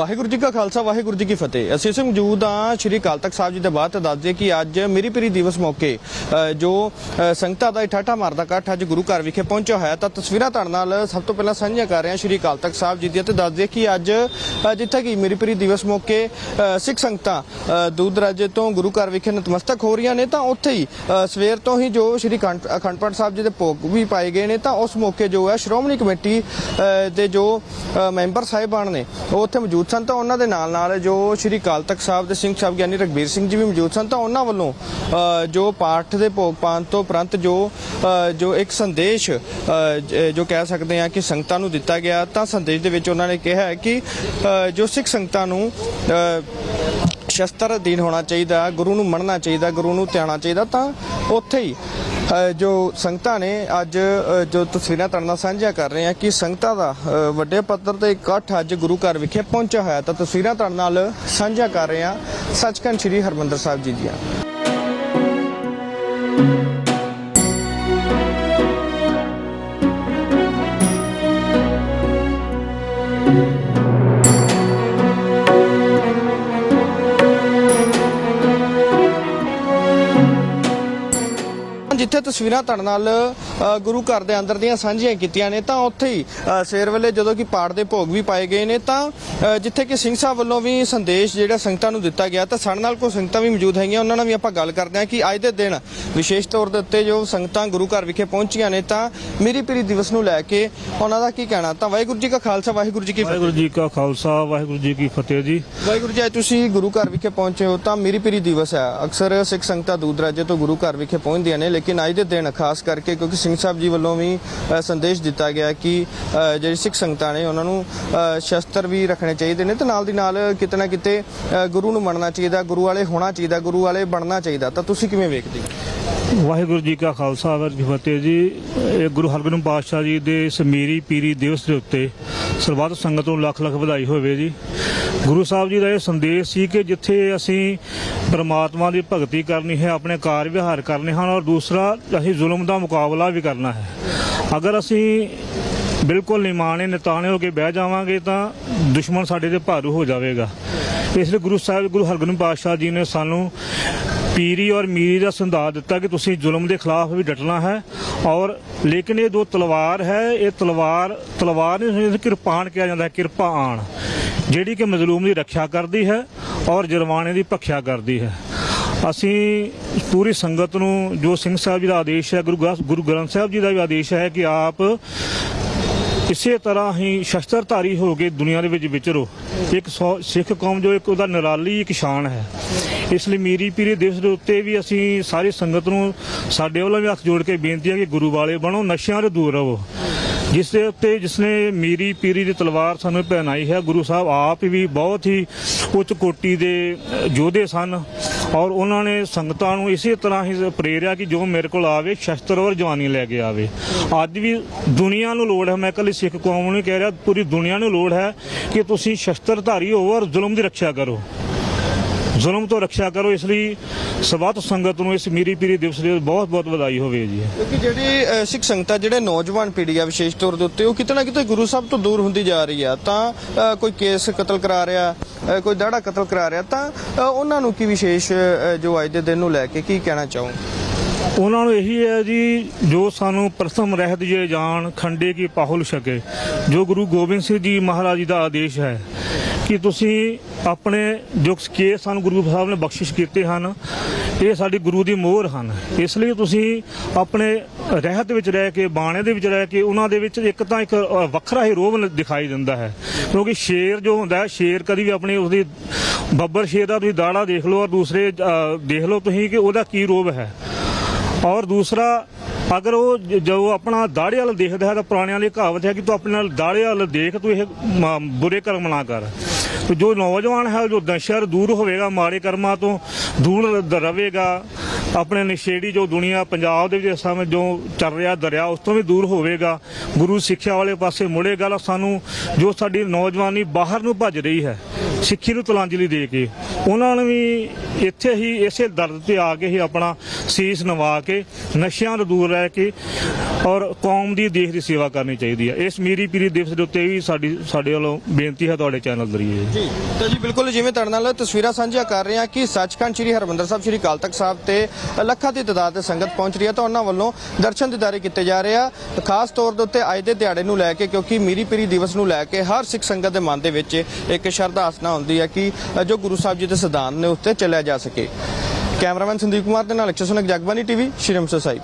ਵਾਹਿਗੁਰੂ ਜੀ ਕਾ ਖਾਲਸਾ, ਵਾਹਿਗੁਰੂ ਜੀ ਕੀ ਫਤਿਹ। ਅਸੀਂ ਇਸ ਮੌਜੂਦ ਹਾਂ ਸ਼੍ਰੀ ਅਕਾਲ ਤਖਤ ਸਾਹਿਬ ਜੀ ਦੇ ਬਾਅਦ ਤੇ ਦੱਸਦੇ ਕਿ ਅੱਜ ਮੇਰੀ ਪੀਰੀ ਦਿਵਸ ਮੌਕੇ ਜੋ ਸੰਗਤਾਂ ਦਾ ਠਾਠਾ ਮਾਰਦਾ ਇਕੱਠ ਅੱਜ ਗੁਰੂ ਘਰ ਵਿਖੇ ਪਹੁੰਚਿਆ ਹੋਇਆ ਤਾਂ ਤਸਵੀਰਾਂ ਤੁਹਾਡੇ ਨਾਲ ਸਭ ਤੋਂ ਪਹਿਲਾਂ ਸਾਂਝੀਆਂ ਕਰ ਰਹੇ ਹਾਂ ਸ਼੍ਰੀ ਅਕਾਲ ਤਖਤ ਸਾਹਿਬ ਜੀ ਦੀਆਂ ਤੇ ਦੱਸਦੇ ਕਿ ਅੱਜ ਜਿੱਥੇ ਕਿ ਮੇਰੀ ਪੀਰੀ ਦਿਵਸ ਮੌਕੇ ਸਿੱਖ ਸੰਗਤਾਂ ਦੂਰ ਦਰਾਜੇ ਤੋਂ ਗੁਰੂ ਘਰ ਵਿਖੇ ਨਤਮਸਤਕ ਹੋ ਰਹੀਆਂ ਨੇ, ਤਾਂ ਉੱਥੇ ਹੀ ਸਵੇਰ ਤੋਂ ਹੀ ਜੋ ਸ਼੍ਰੀ ਅਖੰਡ ਅਖੰਡ ਪਾਠ ਸਾਹਿਬ ਜੀ ਦੇ ਭੋਗ ਵੀ ਪਾਏ ਗਏ ਨੇ, ਤਾਂ ਉਸ ਮੌਕੇ ਜੋ ਹੈ ਸ਼੍ਰੋਮਣੀ ਕਮੇਟੀ ਦੇ ਜੋ ਮੈਂਬਰ ਸਾਹਿਬਾਨ ਨੇ, ਉਹ ਉੱਥੇ ਮੌਜੂਦ ਸਨ ਤਾਂ ਉਹਨਾਂ ਦੇ ਨਾਲ ਨਾਲ ਜੋ ਸ਼੍ਰੀ ਅਕਾਲ ਤਖਤ ਸਾਹਿਬ ਦੇ ਸਿੰਘ ਸਾਹਿਬ ਗਿਆਨੀ ਰਗਬੀਰ ਸਿੰਘ ਜੀ ਵੀ ਮੌਜੂਦ ਸਨ ਤਾਂ ਉਹਨਾਂ ਵੱਲੋਂ ਜੋ ਪਾਠ ਦੇ ਭੋਗ ਪਾਣ ਤੋਂ ਉਪਰੰਤ ਜੋ ਜੋ ਇੱਕ ਸੰਦੇਸ਼ ਅ, ਜੋ ਕਹਿ ਸਕਦੇ ਹਾਂ ਕਿ ਸੰਗਤਾਂ ਨੂੰ ਦਿੱਤਾ ਗਿਆ ਤਾਂ ਸੰਦੇਸ਼ ਦੇ ਵਿੱਚ ਉਹਨਾਂ ਨੇ ਕਿਹਾ ਹੈ ਕਿ ਅ, ਜੋ ਸਿੱਖ ਸੰਗਤਾਂ ਨੂੰ ਅ, ਸ਼ਸਤਰ ਅਧੀਨ ਹੋਣਾ ਚਾਹੀਦਾ ਗੁਰੂ ਨੂੰ ਮੰਨਣਾ ਚਾਹੀਦਾ ਗੁਰੂ ਨੂੰ ਧਿਆਣਾ ਚਾਹੀਦਾ ਤਾਂ ਉੱਥੇ ਹੀ ਜੋ ਸੰਗਤਾਂ ਨੇ ਅੱਜ ਜੋ ਤਸਵੀਰਾਂ ਤੁਹਾਡੇ ਨਾਲ ਸਾਂਝੀਆਂ ਕਰ ਰਹੇ ਹਾਂ ਕਿ ਸੰਗਤਾਂ ਦਾ ਵੱਡੇ ਪੱਧਰ ਤੇ ਇਕੱਠ ਅੱਜ ਗੁਰੂ ਘਰ ਵਿਖੇ ਪਹੁੰਚਿਆ ਹੋਇਆ ਤਾਂ ਤਸਵੀਰਾਂ ਤੁਹਾਡੇ ਨਾਲ ਸਾਂਝੀਆਂ ਕਰ ਰਹੇ ਹਾਂ ਸੱਚਖੰਡ ਸ੍ਰੀ ਹਰਮੰਦਰ ਸਾਹਿਬ ਜੀ ਦੀਆਂ। ਜਿੱਥੇ ਤਸਵੀਰਾਂ ਤੁਹਾਡੇ ਨਾਲ ਗੁਰੂ ਘਰ ਦੇ ਅੰਦਰ ਦੀਆਂ ਸਾਂਝੀਆਂ ਕੀਤੀਆਂ ਨੇ ਤਾਂ ਉੱਥੇ ਹੀ ਸਵੇਰ ਵੇਲੇ ਜਦੋਂ ਕਿ ਪਾਠ ਦੇ ਭੋਗ ਵੀ ਪਾਏ ਗਏ ਨੇ ਤਾਂ ਜਿੱਥੇ ਕਿ ਸਿੰਘ ਸਾਹਿਬ ਵੱਲੋਂ ਵੀ ਸੰਦੇਸ਼ ਜਿਹੜਾ ਸੰਗਤਾਂ ਨੂੰ ਦਿੱਤਾ ਗਿਆ ਤਾਂ ਸਾਡੇ ਨਾਲ ਕੋਈ ਸੰਗਤਾਂ ਵੀ ਮੌਜੂਦ ਹੈਗੀਆਂ ਉਹਨਾਂ ਨਾਲ ਵੀ ਆਪਾਂ ਗੱਲ ਕਰਦੇ ਹਾਂ ਕਿ ਅੱਜ ਦੇ ਦਿਨ ਵਿਸ਼ੇਸ਼ ਤੌਰ ਦੇ ਉੱਤੇ ਜੋ ਸੰਗਤਾਂ ਗੁਰੂ ਘਰ ਵਿਖੇ ਪਹੁੰਚੀਆਂ ਨੇ ਤਾਂ ਮੇਰੀ ਪੀਰੀ ਦਿਵਸ ਨੂੰ ਲੈ ਕੇ ਉਹਨਾਂ ਦਾ ਕੀ ਕਹਿਣਾ? ਤਾਂ ਵਾਹਿਗੁਰੂ ਜੀ ਕਾ ਖਾਲਸਾ ਵਾਹਿਗੁਰੂ ਜੀ ਕੀ ਫਤਿਹ। ਵਾਹਿਗੁਰੂ ਜੀ ਕਾ ਖਾਲਸਾ ਵਾਹਿਗੁਰੂ ਜੀ ਕੀ ਫਤਿਹ ਜੀ। ਵਾਹਿਗੁਰੂ ਜੀ ਅੱਜ ਤੁਸੀਂ ਗੁਰੂ ਘਰ ਵਿਖੇ ਪਹੁੰਚੇ ਹੋ ਤਾਂ ਮੇਰੀ ਪੀਰੀ ਦਿਵਸ ਹੈ। ਅਕਸਰ ਸਿੱਖ ਸੰਗਤਾਂ ਦੂਰ ਦਰਾਜੇ ਤੋਂ ਗੁਰੂ ਘਰ ਵਿਖੇ ਪਹੁੰਚਦੀਆਂ ਨੇ ਲੇਕਿਨ ਅੱਜ ਦੇ ਦਿਨ ਖਾਸ ਕਰਕੇ ਕਿਉਂਕਿ ਸਿੰਘ ਸਾਹਿਬ ਜੀ ਵੱਲੋਂ ਵੀ ਸੰਦੇਸ਼ ਦਿੱਤਾ ਗਿਆ ਕਿ ਜਿਹੜੀ ਸਿੱਖ ਸੰਗਤਾਂ ਨੇ ਉਹਨਾਂ ਨੂੰ ਸ਼ਸਤਰ ਵੀ ਰੱਖਣੇ ਚਾਹੀਦੇ ਨੇ ਤੇ ਨਾਲ ਦੀ ਨਾਲ ਕਿਤੇ ਨਾ ਕਿਤੇ ਗੁਰੂ ਨੂੰ ਮੰਨਣਾ ਚਾਹੀਦਾ, ਗੁਰੂ ਵਾਲੇ ਹੋਣਾ ਚਾਹੀਦਾ, ਗੁਰੂ ਵਾਲੇ ਬਣਨਾ ਚਾਹੀਦਾ। ਤਾਂ ਤੁਸੀਂ ਕਿਵੇਂ ਵੇਖਦੇ ਹੋ? ਵਾਹਿਗੁਰੂ ਜੀ ਕਾ ਖਾਲਸਾ, ਵਾਹਿਗੁਰੂ ਜੀ ਫਤਿਹ ਜੀ। ਇਹ ਗੁਰੂ ਹਰਗੋਬਿੰਦ ਪਾਤਸ਼ਾਹ ਜੀ ਦੇ ਇਸ ਪੀਰੀ ਦਿਵਸ ਦੇ ਉੱਤੇ ਸਰਬੱਤ ਸੰਗਤ ਨੂੰ ਲੱਖ ਲੱਖ ਵਧਾਈ ਹੋਵੇ ਜੀ। ਗੁਰੂ ਸਾਹਿਬ ਜੀ ਦਾ ਇਹ ਸੰਦੇਸ਼ ਸੀ ਕਿ ਜਿੱਥੇ ਅਸੀਂ ਪਰਮਾਤਮਾ ਦੀ ਭਗਤੀ ਕਰਨੀ ਹੈ, ਆਪਣੇ ਕਾਰ ਵਿਹਾਰ ਕਰਨੇ ਹਨ ਔਰ ਦੂਸਰਾ, ਅਸੀਂ ਜ਼ੁਲਮ ਦਾ ਮੁਕਾਬਲਾ ਵੀ ਕਰਨਾ ਹੈ। ਅਗਰ ਅਸੀਂ ਬਿਲਕੁਲ ਨਿਮਾਣੇ ਨਿਤਾਣੇ ਹੋ ਕੇ ਬਹਿ ਜਾਵਾਂਗੇ ਤਾਂ ਦੁਸ਼ਮਣ ਸਾਡੇ ਤੇ ਭਾਰੂ ਹੋ ਜਾਵੇਗਾ। ਇਸ ਲਈ ਗੁਰੂ ਸਾਹਿਬ, ਗੁਰੂ ਹਰਗੋਬਿੰਦ ਪਾਤਸ਼ਾਹ ਜੀ ਨੇ ਸਾਨੂੰ ਪੀਰੀ ਔਰ ਮੀਰੀ ਦਾ ਸੰਦਾਸ ਦਿੱਤਾ ਕਿ ਤੁਸੀਂ ਜ਼ੁਲਮ ਦੇ ਖਿਲਾਫ ਵੀ ਡਟਣਾ ਹੈ। ਔਰ ਲੇਕਿਨ ਇਹ ਜੋ ਤਲਵਾਰ ਹੈ, ਇਹ ਤਲਵਾਰ ਤਲਵਾਰ ਨਹੀਂ ਕਿਰਪਾਨ ਕਿਹਾ ਜਾਂਦਾ ਹੈ ਕਿਰਪਾਨ ਜਿਹੜੀ ਕਿ ਮਜ਼ਲੂਮ ਦੀ ਰੱਖਿਆ ਕਰਦੀ ਹੈ ਔਰ ਜਰਵਾਣੇ ਦੀ ਭਖਿਆ ਕਰਦੀ ਹੈ। ਅਸੀਂ ਪੂਰੀ ਸੰਗਤ ਨੂੰ ਜੋ ਸਿੰਘ ਸਾਹਿਬ ਜੀ ਦਾ ਆਦੇਸ਼ ਹੈ, ਗੁਰੂ ਗੁਰੂ ਗ੍ਰੰਥ ਸਾਹਿਬ ਜੀ ਦਾ ਵੀ ਆਦੇਸ਼ ਹੈ ਕਿ ਆਪ ਇਸੇ ਤਰ੍ਹਾਂ ਹੀ ਸ਼ਸਤਰਧਾਰੀ ਹੋ ਕੇ ਦੁਨੀਆ ਦੇ ਵਿੱਚ ਵਿਚਰੋ। ਇੱਕ ਸੌ- ਸਿੱਖ ਕੌਮ ਜੋ ਇੱਕ ਉਹਦਾ ਨਿਰਾਲੀ, ਇੱਕ ਸ਼ਾਨ ਹੈ। ਇਸ ਲਈ ਮੀਰੀ ਪੀਰੀ ਦਿਵਸ ਦੇ ਉੱਤੇ ਵੀ ਅਸੀਂ ਸਾਰੀ ਸੰਗਤ ਨੂੰ ਸਾਡੇ ਵੱਲੋਂ ਵੀ ਹੱਥ ਜੋੜ ਕੇ ਬੇਨਤੀ ਹੈ ਕਿ ਗੁਰੂ ਵਾਲੇ ਬਣੋ, ਨਸ਼ਿਆਂ ਤੋਂ ਦੂਰ ਰਹੋ। ਜਿਸ ਦੇ ਉੱਤੇ ਜਿਸਨੇ ਮੀਰੀ ਪੀਰੀ ਦੀ ਤਲਵਾਰ ਸਾਨੂੰ ਪਹਿਨਾਈ ਹੈ, ਗੁਰੂ ਸਾਹਿਬ ਆਪ ਵੀ ਬਹੁਤ ਹੀ ਉੱਚ ਕੋਟੀ ਦੇ ਯੋਧੇ ਸਨ ਔਰ ਉਹਨਾਂ ਨੇ ਸੰਗਤਾਂ ਨੂੰ ਇਸੇ ਤਰ੍ਹਾਂ ਹੀ ਪ੍ਰੇਰਿਆ ਕਿ ਜੋ ਮੇਰੇ ਕੋਲ ਆਵੇ, ਸ਼ਸਤਰ ਔਰ ਜਵਾਨੀ ਲੈ ਕੇ ਆਵੇ। ਅੱਜ ਵੀ ਦੁਨੀਆ ਨੂੰ ਲੋੜ ਹੈ, ਮੈਂ ਇਕੱਲੀ ਸਿੱਖ ਕੌਮ ਨੂੰ ਕਹਿ ਰਿਹਾ, ਪੂਰੀ ਦੁਨੀਆ ਨੂੰ ਲੋੜ ਹੈ ਕਿ ਤੁਸੀਂ ਸ਼ਸਤਰਧਾਰੀ ਹੋ ਔਰ ਜ਼ੁਲਮ ਦੀ ਰੱਖਿਆ ਕਰੋ। ਜ਼ੁਲਮ ਤੋਂ ਰੱਖਿਆ ਕਰੋ, ਇਸ ਲਈ ਸਬਤ ਸੰਗਤ ਨੂੰ ਇਸ ਮੀਰੀ ਪੀਰੀ ਦਿਵਸ ਦੀ ਬਹੁਤ ਬਹੁਤ ਵਧਾਈ ਹੋਵੇ ਜੀ। ਕਿਉਂਕਿ ਜਿਹੜੀ ਸਿੱਖ ਸੰਗਤਾਂ, ਜਿਹੜੇ ਨੌਜਵਾਨ ਪੀੜ੍ਹੀ ਆ ਵਿਸ਼ੇਸ਼ ਤੌਰ ਦੇ ਉੱਤੇ, ਉਹ ਕਿਤੇ ਨਾ ਕਿਤੇ ਗੁਰੂ ਸਾਹਿਬ ਤੋਂ ਦੂਰ ਹੁੰਦੀ ਜਾ ਰਹੀ ਆ। ਤਾਂ ਕੋਈ ਕੇਸ ਕਤਲ ਕਰਾ ਰਿਹਾ ਕੋਈ ਦਾੜਾ ਕਤਲ ਕਰਾ ਰਿਹਾ, ਤਾਂ ਉਹਨਾਂ ਨੂੰ ਕੀ ਵਿਸ਼ੇਸ਼ ਜੋ ਅੱਜ ਦੇ ਦਿਨ ਨੂੰ ਲੈ ਕੇ ਕੀ ਕਹਿਣਾ ਚਾਹੋ ਉਹਨਾਂ ਨੂੰ ਇਹੀ ਹੈ ਜੀ, ਜੋ ਸਾਨੂੰ ਪ੍ਰਥਮ ਰਹਿਤ ਜੇ ਜਾਣ, ਖੰਡੇ ਕੀ ਪਾਹੁਲ ਛਕੇ। ਜੋ ਗੁਰੂ ਗੋਬਿੰਦ ਸਿੰਘ ਜੀ ਮਹਾਰਾਜ ਜੀ ਦਾ ਆਦੇਸ਼ ਹੈ ਕਿ ਤੁਸੀਂ ਆਪਣੇ ਜੋ ਕੇਸ ਸਾਨੂੰ ਗੁਰੂ ਸਾਹਿਬ ਨੇ ਬਖਸ਼ਿਸ਼ ਕੀਤੇ ਹਨ, ਇਹ ਸਾਡੀ ਗੁਰੂ ਦੀ ਮੋਹਰ ਹਨ। ਇਸ ਲਈ ਤੁਸੀਂ ਆਪਣੇ ਰਹਿਤ ਵਿੱਚ ਰਹਿ ਕੇ, ਬਾਣੇ ਦੇ ਵਿੱਚ ਰਹਿ ਕੇ, ਉਹਨਾਂ ਦੇ ਵਿੱਚ ਇੱਕ ਤਾਂ ਇੱਕ ਵੱਖਰਾ ਹੀ ਰੋਬ ਦਿਖਾਈ ਦਿੰਦਾ ਹੈ। ਕਿਉਂਕਿ ਸ਼ੇਰ ਜੋ ਹੁੰਦਾ ਹੈ, ਸ਼ੇਰ ਕਦੀ ਵੀ ਆਪਣੀ ਉਸਦੀ ਬੱਬਰ ਸ਼ੇਰ ਦਾ ਤੁਸੀਂ ਦਾੜਾ ਦੇਖ ਲਓ ਔਰ ਦੂਸਰੇ ਦੇਖ ਲਓ ਤੁਸੀਂ ਕਿ ਉਹਦਾ ਕੀ ਰੋਬ ਹੈ। ਔਰ ਦੂਸਰਾ, ਅਗਰ ਉਹ ਜੋ ਆਪਣਾ ਦਾੜੇ ਵਾਲ ਦੇਖਦਾ ਹੈ ਤਾਂ ਪੁਰਾਣਿਆਂ ਦੀ ਕਹਾਵਤ ਹੈ ਕਿ ਤੂੰ ਆਪਣੇ ਨਾਲ ਦਾੜੇ ਵਾਲ ਦੇਖ, ਤੂੰ ਇਹ ਬੁਰੇ ਕਰਮ ਨਾ ਕਰ। ਜੋ ਨੌਜਵਾਨ ਹੈ, ਜੋ ਨਸ਼ਰ ਦੂਰ ਹੋਵੇਗਾ, ਮਾੜੇ ਕਰਮਾਂ ਤੋਂ ਦੂਰ ਰ- ਰਵੇਗਾ ਆਪਣੇ ਨਸ਼ੇੜੀ ਜੋ ਦੁਨੀਆ ਪੰਜਾਬ ਦੇ ਵਿੱਚ ਇਸ ਸਮੇਂ ਜੋ ਚੱਲ ਰਿਹਾ ਦਰਿਆ, ਉਸ ਤੋਂ ਵੀ ਦੂਰ ਹੋਵੇਗਾ। ਗੁਰੂ ਸਿੱਖਿਆ ਵਾਲੇ ਪਾਸੇ ਮੁੜੇਗਾ ਤਾਂ ਸਾਨੂੰ ਜੋ ਸਾਡੀ ਨੌਜਵਾਨੀ ਬਾਹਰ ਨੂੰ ਭੱਜ ਰਹੀ ਹੈ, ਸਿੱਖੀ ਨੂੰ ਤਲਾਂਜਲੀ ਦੇ ਕੇ, ਉਹਨਾਂ ਨੂੰ ਵੀ ਇੱਥੇ ਹੀ ਇਸੇ ਦਰਦ ਤੇ ਆ ਕੇ ਹੀ ਆਪਣਾ ਸੀਸ ਨਵਾ ਕੇ, ਨਸ਼ਿਆਂ ਤੋਂ ਦੂਰ ਰਹਿ ਕੇ ਔਰ ਕੌਮ ਦੀ ਦੇਸ਼ ਦੀ ਸੇਵਾ ਕਰਨੀ ਚਾਹੀਦੀ ਹੈ। ਇਸ ਮੀਰੀ ਪੀਰੀ ਦਿਵਸ ਦੇ ਉੱਤੇ ਵੀ ਸਾਡੀ, ਸਾਡੇ ਵੱਲੋਂ ਬੇਨਤੀ ਹੈ ਤੁਹਾਡੇ ਚੈਨਲ ਜ਼ਰੀਏ। ਜੀ, ਤਾਂ ਜੀ ਬਿਲਕੁਲ ਜਿਵੇਂ ਤੁਹਾਡੇ ਨਾਲ ਤਸਵੀਰਾਂ ਸਾਂਝੀਆਂ ਕਰ ਰਹੇ ਹਾਂ ਕਿ ਸੱਚਖੰਡ ਸ੍ਰੀ ਹਰਮੰਦਰ ਸਾਹਿਬ, ਸ੍ਰੀ ਅਕਾਲ ਤਖਤ ਸਾਹਿਬ ਤੇ ਲੱਖਾਂ ਦੀ ਤਦਾਦ ਤੇ ਸੰਗਤ ਪਹੁੰਚ ਰਹੀ ਹੈ ਤਾਂ ਉਹਨਾਂ ਵੱਲੋਂ ਦਰਸ਼ਨ ਦਿਦਾਰੇ ਕੀਤੇ ਜਾ ਰਹੇ ਆ। ਖਾਸ ਤੌਰ ਦੇ ਉੱਤੇ ਅੱਜ ਦੇ ਦਿਹਾੜੇ ਨੂੰ ਲੈ ਕੇ ਕਿਉਂਕਿ ਮੀਰੀ ਪੀਰੀ ਦਿਵਸ ਨੂੰ ਲੈ ਕੇ ਹਰ ਸਿੱਖ ਸੰਗਤ ਦੇ ਮਨ ਦੇ ਵਿੱਚ ਇੱਕ ਸ਼ਰਧਾ ਆਸਨਾ ਹੁੰਦੀ ਹੈ ਕਿ ਜੋ ਗੁਰੂ ਸਾਹਿਬ ਜੀ ਦੇ ਸਿਧਾਂਤ ਨੇ ਉੱਤੇ ਚੱਲਿਆ ਜਾ ਸਕੇ। ਕੈਮਰਾਮੈਨ ਸੰਦੀਪ ਕੁਮਾਰ ਦੇ ਨਾਲ ਅਕਸ਼ਰ ਸੁਨਕ ਜਗਬਾਨੀ ਟੀਵੀ, ਸ਼੍ਰੀ ਅੰਮ੍ਰਿਤਸਰ